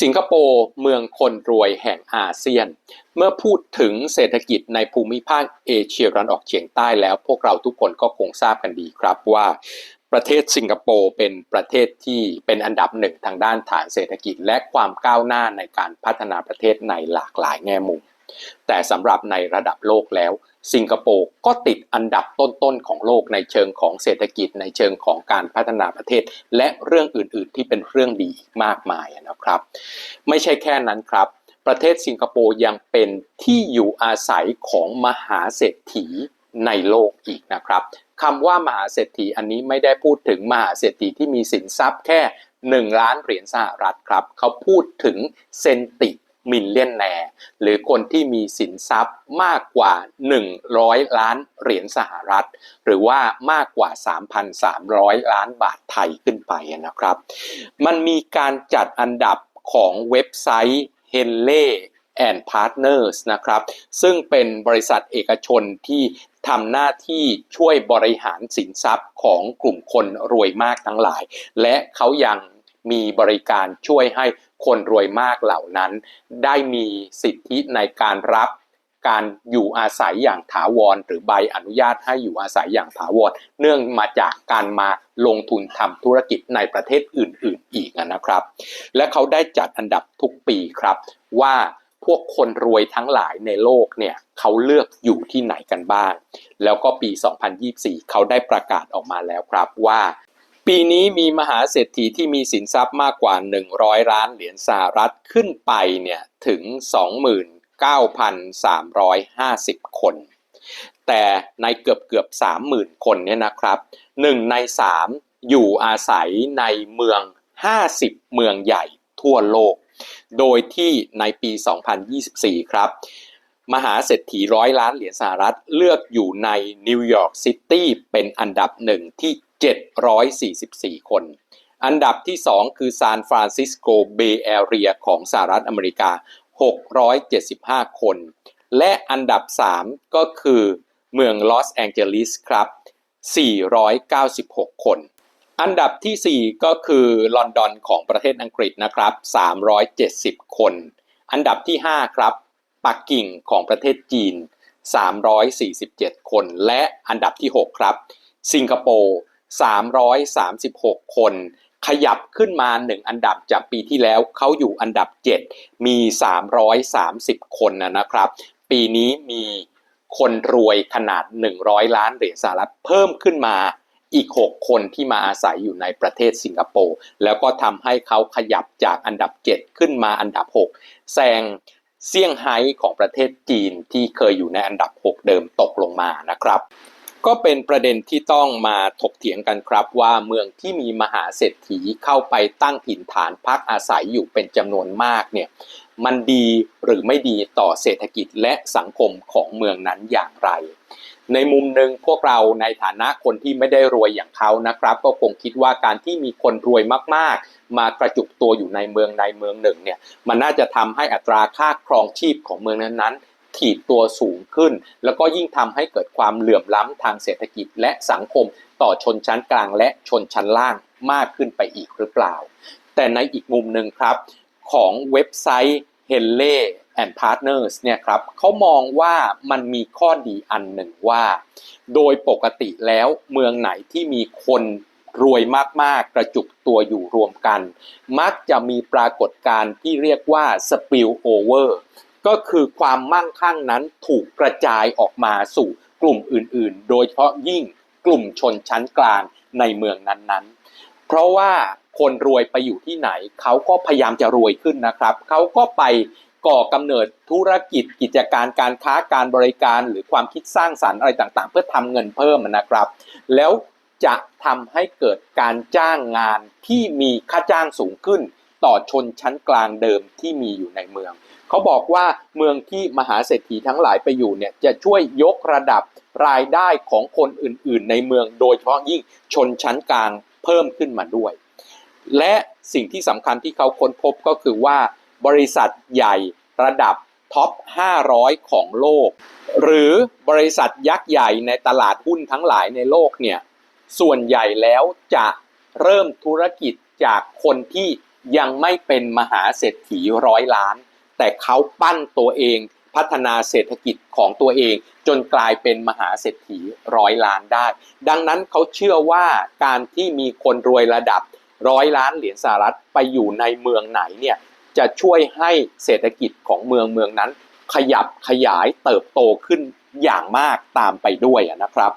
สิงคโปร์เมืองคนรวยแห่งอาเซียน เมื่อพูดถึงเศรษฐกิจในภูมิภาคเอเชียรันออกเฉียงใต้แล้ว พวกเราทุกคนก็คงทราบกันดีครับว่าประเทศสิงคโปร์เป็นประเทศที่เป็นอันดับหนึ่งทางด้านฐานเศรษฐกิจและความก้าวหน้าในการพัฒนาประเทศในหลากหลายแง่มุม แต่สำหรับในระดับโลกแล้ว สิงคโปร์ก็ติดอันดับต้นๆของโลกในเชิงของเศรษฐกิจในเชิงของการพัฒนาประเทศ และเรื่องอื่นๆ ที่เป็นเรื่องดีอีกมากมายนะครับ ไม่ใช่แค่นั้นครับ ประเทศสิงคโปร์ยังเป็นที่อยู่อาศัยของมหาเศรษฐีในโลกอีกนะครับคำว่ามหาเศรษฐีอันนี้ไม่ได้พูดถึงมหาเศรษฐีที่มีสินทรัพย์แค่ 1 ล้านเหรียญสหรัฐครับ เขาพูดถึงเซนติ มิลเลียนแนร์หรือคนที่มีสินทรัพย์มากกว่า 100 ล้านเหรียญสหรัฐ หรือว่ามากกว่า 3,300 ล้านบาทไทยขึ้นไปนะครับ มันมีการจัดอันดับของเว็บไซต์ Henley and Partners นะครับ ซึ่งเป็นบริษัทเอกชนที่ทำหน้าที่ช่วยบริหารสินทรัพย์ของกลุ่มคนรวยมากทั้งหลาย และเขายังมีบริการช่วยให้ คนรวยมากเหล่านั้น ได้มีสิทธิในการรับการอยู่อาศัยอย่างถาวร หรือใบอนุญาตให้อยู่อาศัยอย่างถาวร เนื่องมาจากการมาลงทุนทำธุรกิจในประเทศอื่น ๆ อีกนะครับ และเขาได้จัดอันดับทุกปีครับว่าพวกคนรวยทั้งหลายในโลกเนี่ยเขาเลือกอยู่ที่ไหนกันบ้าง แล้วก็ปี 2024 เขาได้ประกาศออกมาแล้วครับว่า ปีนี้มีมหาเศรษฐีที่มีสินทรัพย์มากกว่า 100 ล้านเหรียญสหรัฐขึ้นไปเนี่ยถึง 29,350 คน แต่ในเกือบเกือบ30,000 คนเนี่ยนะครับ1ใน 3 อยู่อาศัยในเมือง 50 เมืองใหญ่ทั่วโลก โดยที่ในปี 2024 ครับมหาเศรษฐีร้อยล้านเหรียญสหรัฐเลือกอยู่ในนิวยอร์กซิตี้เป็นอันดับหนึ่งที่ 744 คน อันดับที่ 2 คือซานฟรานซิสโกเบย์แอเรียของสหรัฐอเมริกา 675 คน และอันดับ 3 ก็คือเมืองลอสแองเจลิสครับ 496 คน อันดับที่ 4 ก็คือลอนดอนของประเทศอังกฤษนะครับ 370 คน อันดับที่ 5 ครับปักกิ่งของประเทศจีน 347 คน และอันดับที่ 6 ครับ สิงคโปร์ 336 คน ขยับขึ้นมา 1 อันดับจากปีที่แล้วเขาอยู่อันดับ 7 มี 330 คนนะครับ ปีนี้มีคนรวยขนาด 100 ล้านเหรียญสหรัฐเพิ่มขึ้นมาอีก 6 คนที่มาอาศัยอยู่ในประเทศสิงคโปร์แล้วก็ทำให้เขาขยับจากอันดับ 7 ขึ้นมาอันดับ 6 แซงเซี่ยงไฮ้ของประเทศจีนที่เคยอยู่ในอันดับ 6 เดิมตกลงมานะครับ ก็เป็นประเด็นที่ต้องมาถกเถียงกันครับว่าเมืองที่มีมหาเศรษฐีเข้าไปตั้งถิ่นฐานพักอาศัยอยู่เป็นจำนวนมากเนี่ยมันดีหรือไม่ดีต่อเศรษฐกิจและสังคมของเมืองนั้นอย่างไร ในมุมหนึ่งพวกเราในฐานะคนที่ไม่ได้รวยอย่างเขานะครับ ก็คงคิดว่าการที่มีคนรวยมากๆ มากระจุกตัวอยู่ในเมืองในเมืองหนึ่งเนี่ยมันน่าจะทำให้อัตราค่าครองชีพของเมืองนั้นๆ ถีบตัวสูงขึ้น แล้วก็ยิ่งทำให้เกิดความเหลื่อมล้ำทางเศรษฐกิจและสังคม ต่อชนชั้นกลางและชนชั้นล่างมากขึ้นไปอีกหรือเปล่า แต่ในอีกมุมหนึ่งครับของเว็บไซต์ h e n l e and Partners เนี่ยครับเขามองว่ามันมีข้อดีอันหนึ่งว่า โดยปกติแล้วเมืองไหนที่มีคนรวยมากๆ กระจุกตัวอยู่รวมกัน มักจะมีปรากฏการณ์ที่เรียกว่า spill over ก็คือความมั่งคั่งนั้นถูกกระจายออกมาสู่กลุ่มอื่นๆ โดยเฉพาะยิ่งกลุ่มชนชั้นกลางในเมืองนั้นๆ เพราะว่าคนรวยไปอยู่ที่ไหน เขาก็พยายามจะรวยขึ้นนะครับ เขาก็ไปก่อกำเนิดธุรกิจกิจการการค้าการบริการหรือความคิดสร้างสารรค์อะไรต่างๆ เพื่อทำเงินเพิ่มนะครับ แล้วจะทำให้เกิดการจ้างงานที่มีค่าจ้างสูงขึ้น ต่อชนชั้นกลางเดิมที่มีอยู่ในเมือง เขาบอกว่าเมืองที่มหาเศรษฐีทั้งหลายไปอยู่เนี่ยจะช่วยยกระดับรายได้ของคนอื่นๆ ในเมืองโดยเฉพาะยิ่งชนชั้นกลางเพิ่มขึ้นมาด้วย และสิ่งที่สำคัญที่เขาค้นพบก็คือว่าบริษัทใหญ่ระดับท็อป 500 ของโลก หรือบริษัทยักษ์ใหญ่ในตลาดหุ้นทั้งหลายในโลกเนี่ยส่วนใหญ่แล้วจะเริ่มธุรกิจจากคนที่ ยังไม่เป็นมหาเศรษฐีร้อยล้าน แต่เขาปั้นตัวเองพัฒนาเศรษฐกิจของตัวเอง จนกลายเป็นมหาเศรษฐีร้อยล้านได้ ดังนั้นเขาเชื่อว่าการที่มีคนรวยระดับร้อยล้านเหรียญสหรัฐไปอยู่ในเมืองไหนเนี่ยจะช่วยให้เศรษฐกิจของเมืองเมืองนั้น ขยับขยายเติบโตขึ้นอย่างมากตามไปด้วยนะครับ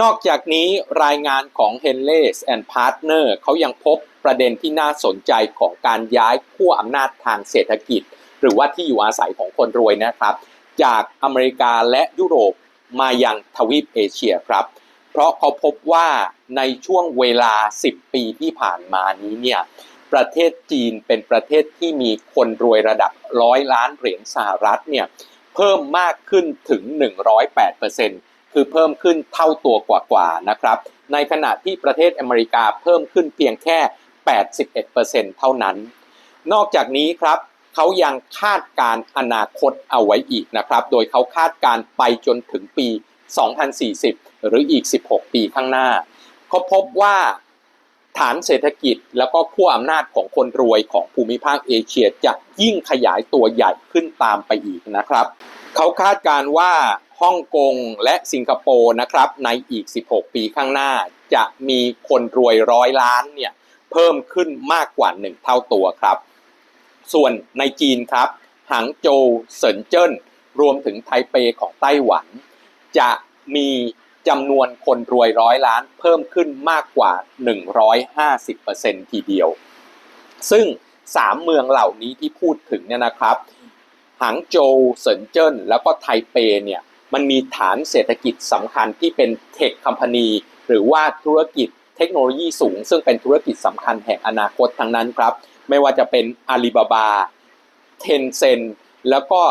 นอกจากนี้รายงานของ h e n l e s and Partner เขายังพบประเด็นที่น่าสนใจของการย้ายขั้วอำนาจทางเศรษฐกิจ หรือว่าที่อยู่อาศัยของคนรวยนะครับ จากอเมริกาและยุโรปมายังทวีปเอเชียครับ เพราะเขาพบว่าในช่วงเวลา 10 ปีที่ผ่านมานี้เนี่ยประเทศจีนเป็นประเทศที่มีคนรวยระดับร้อยล้านเหรียญสหรัฐเนี่ยเพิ่มมากขึ้นถึง 108% คือเพิ่มขึ้นเท่าตัวกว่าๆนะครับ ในขณะที่ประเทศอเมริกาเพิ่มขึ้นเพียงแค่ 81%เท่านั้น นอกจากนี้ครับเขายังคาดการอนาคตเอาไว้อีกนะครับ โดยเขาคาดการไปจนถึงปี 2040 หรืออีก 16 ปีข้างหน้า เขาพบว่าฐานเศรษฐกิจแล้วก็ขั้วอำนาจของคนรวยของภูมิภาคเอเชียจะยิ่งขยายตัวใหญ่ขึ้นตามไปอีกนะครับ เขาคาดการว่า ฮ่องกงและสิงคโปร์นะครับในอีก 16 ปีข้างหน้า จะมีคนรวยร้อยล้านเนี่ยเพิ่มขึ้นมากกว่า 1 เท่าตัวครับ ส่วนในจีนครับหางโจวเซินเจิ้นรวมถึงไทเปของไต้หวัน จะมีจำนวนคนรวยร้อยล้านเพิ่มขึ้นมากกว่า 150%ทีเดียว ซึ่ง 3 เมืองเหล่านี้ที่พูดถึงเนี่ยนะครับหางโจวเซินเจิ้นแล้วก็ไทเปเนี่ย มันมีฐานเศรษฐกิจสำคัญที่เป็นเทคคัมพานีหรือว่าธุรกิจเทคโนโลยีสูง ซึ่งเป็นธุรกิจสำคัญแห่งอนาคตทั้งนั้นครับ ไม่ว่าจะเป็นอาลีบาบาเทนเซนแล้วก็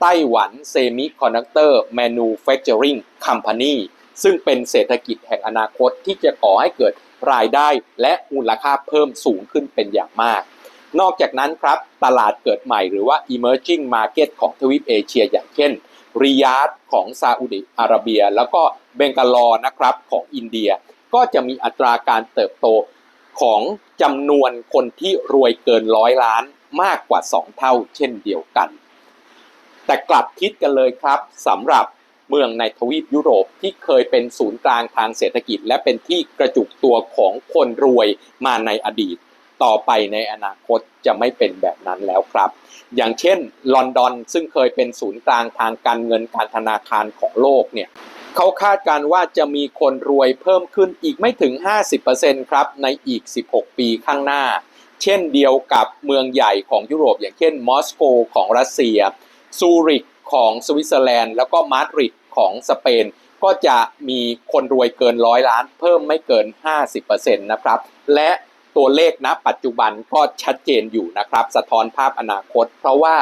ไต้หวันเซมิคอนดักเตอร์แมนูแฟคเจอริงคัมพานีซึ่งเป็นเศรษฐกิจแห่งอนาคตที่จะก่อให้เกิดรายได้และมูลค่าเพิ่มสูงขึ้นเป็นอย่างมาก นอกจากนั้นครับ ตลาดเกิดใหม่หรือว่า emerging market ของทวีปเอเชียอย่างเช่น ริยาดของซาอุดิอาระเบีย แล้วก็เบงกาลอนะครับของอินเดีย ก็จะมีอัตราการเติบโตของจำนวนคนที่รวยเกินร้อยล้านมากกว่า 2 เท่าเช่นเดียวกัน แต่กลับคิดกันเลยครับสำหรับเมืองในทวีปยุโรปที่เคยเป็นศูนย์กลางทางเศรษฐกิจ และเป็นที่กระจุกตัวของคนรวยมาในอดีต ต่อไปในอนาคตจะไม่เป็นแบบนั้นแล้วครับ อย่างเช่นลอนดอนซึ่งเคยเป็นศูนย์กลางทางการเงินการธนาคารของโลกเนี่ยเขาคาดการว่าจะมีคนรวยเพิ่มขึ้นอีกไม่ถึง 50%ครับในอีก 16 ปีข้างหน้า เช่นเดียวกับเมืองใหญ่ของยุโรป อย่างเช่นมอสโกของรัสเซีย ซูริกของสวิตเซอร์แลนด์ แล้วก็มาดริดของสเปน ก็จะมีคนรวยเกินร้อยล้าน เพิ่มไม่เกิน 50%นะครับ และ ตัวเลขณปัจจุบันก็ชัดเจนอยู่นะครับ สะท้อนภาพอนาคต เพราะว่า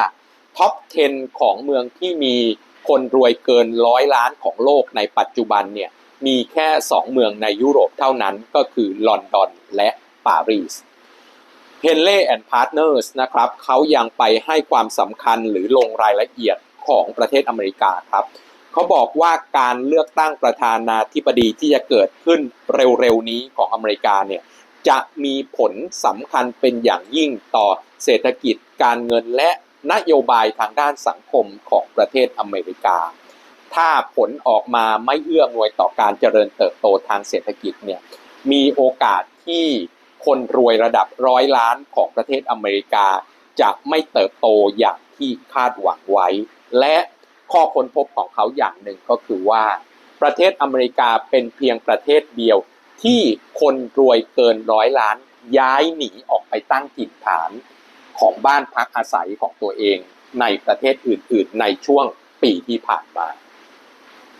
ท็อป 10 ของเมืองที่มีคนรวยเกินร้อยล้านของโลกในปัจจุบันเนี่ยมีแค่ 2 เมืองในยุโรปเท่านั้นก็คือลอนดอนและปารีส Henley and Partners นะครับเขายังไปให้ความสำคัญหรือลงรายละเอียดของประเทศอเมริกาครับเขาบอกว่าการเลือกตั้งประธานาธิบดีที่จะเกิดขึ้นเร็วๆนี้ของอเมริกาเนี่ย จะมีผลสำคัญเป็นอย่างยิ่งต่อเศรษฐกิจการเงินและนโยบายทางด้านสังคมของประเทศอเมริกา ถ้าผลออกมาไม่เอื้อมวยต่อการเจริญเติบโตทางเศรษฐกิจเนี่ยมีโอกาสที่คนรวยระดับร้อยล้านของประเทศอเมริกา จะไม่เติบโตอย่างที่คาดหวังไว้ และข้อค้นพบของเขาอย่างหนึ่งก็คือว่า ประเทศอเมริกาเป็นเพียงประเทศเดียว ที่คนรวยเกินร้อยล้านย้ายหนีออกไปตั้งถิ่นฐานของบ้านพักอาศัยของตัวเองในประเทศอื่น ๆ ในช่วงปีที่ผ่านมา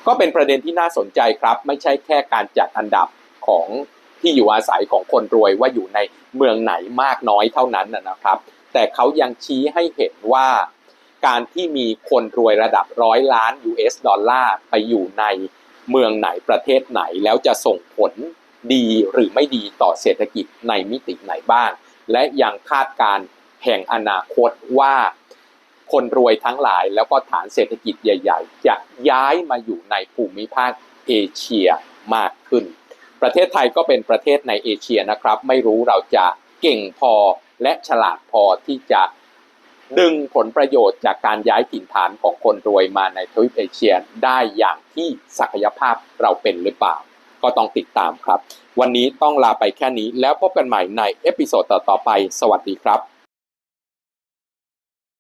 ก็เป็นประเด็นที่น่าสนใจครับ ไม่ใช่แค่การจัดอันดับของที่อยู่อาศัยของคนรวยว่าอยู่ในเมืองไหนมากน้อยเท่านั้นนะครับ แต่เขายังชี้ให้เห็นว่า การที่มีคนรวยระดับร้อยล้าน US ดอลลาร์ไปอยู่ในเมืองไหนประเทศไหนแล้วจะส่งผล ดีหรือไม่ดีต่อเศรษฐกิจในมิติไหนบ้าง และยังคาดการแห่งอนาคตว่าคนรวยทั้งหลายแล้วก็ฐานเศรษฐกิจใหญ่ ๆ จะย้ายมาอยู่ในภูมิภาคเอเชียมากขึ้น ประเทศไทยก็เป็นประเทศในเอเชียนะครับ ไม่รู้เราจะเก่งพอและฉลาดพอที่จะดึงผลประโยชน์จากการย้ายถิ่นฐานของคนรวยมาในทวีปเอเชียได้อย่างที่ศักยภาพเราเป็นหรือเปล่า ก็ต้องติดตามครับ วันนี้ต้องลาไปแค่นี้แล้วพบกันใหม่ในเอพิโซดต่อๆไป สวัสดีครับ